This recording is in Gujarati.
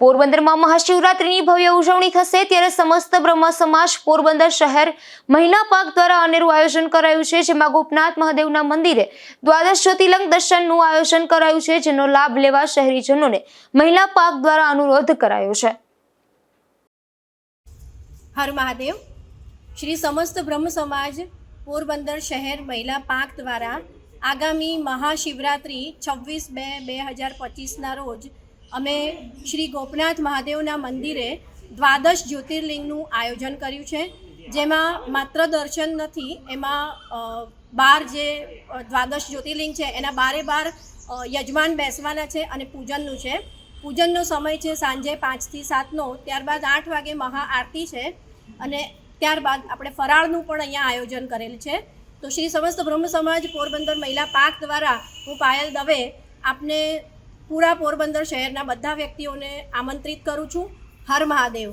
પોરબંદરમાં મહાશિવરાત્રિની ભવ્ય ઉજવણી થશે ત્યારે સમસ્ત બ્રહ્મ સમાજ પોરબંદર શહેર મહિલા પાક દ્વારા અનેરું આયોજન કરાયું છે, જેમાં ગોપનાથ મહાદેવના મંદિરે દ્વાદશ જ્યોતિર્લિંગ દર્શનનું આયોજન કરાયું છે, જેનો લાભ લેવા શહેરીજનોને મહિલા પાક દ્વારા અનુરોધ કરાયો છે. હર મહાદેવ. શ્રી સમસ્ત બ્રહ્મ સમાજ પોરબંદર શહેર મહિલા પાક દ્વારા આગામી મહાશિવરાત્રિ છવ્વીસ બે બે હજાર પચીસના રોજ અમે શ્રી ગોપનાથ મહાદેવના મંદિરે દ્વાદશ જ્યોતિર્લિંગનું આયોજન કર્યું છે, જેમાં માત્ર દર્શન નથી, એમાં બાર જે દ્વાદશ જ્યોતિર્લિંગ છે, એના બારે બાર યજમાન બેસવાના છે અને પૂજનનું છે. પૂજનનો સમય છે સાંજે પાંચથી સાતનો, ત્યારબાદ આઠ વાગે મહાઆરતી છે અને ત્યારબાદ આપણે ફરાળનું પણ અહીંયા આયોજન કરેલ છે. તો શ્રી સમસ્ત બ્રહ્મ સમાજ પોરબંદર મહિલા પાક દ્વારા હું પાયલ દવે આપને પૂરા પોરબંદર શહેરના બધા વ્યક્તિઓને આમંત્રિત કરું છું. હર મહાદેવ.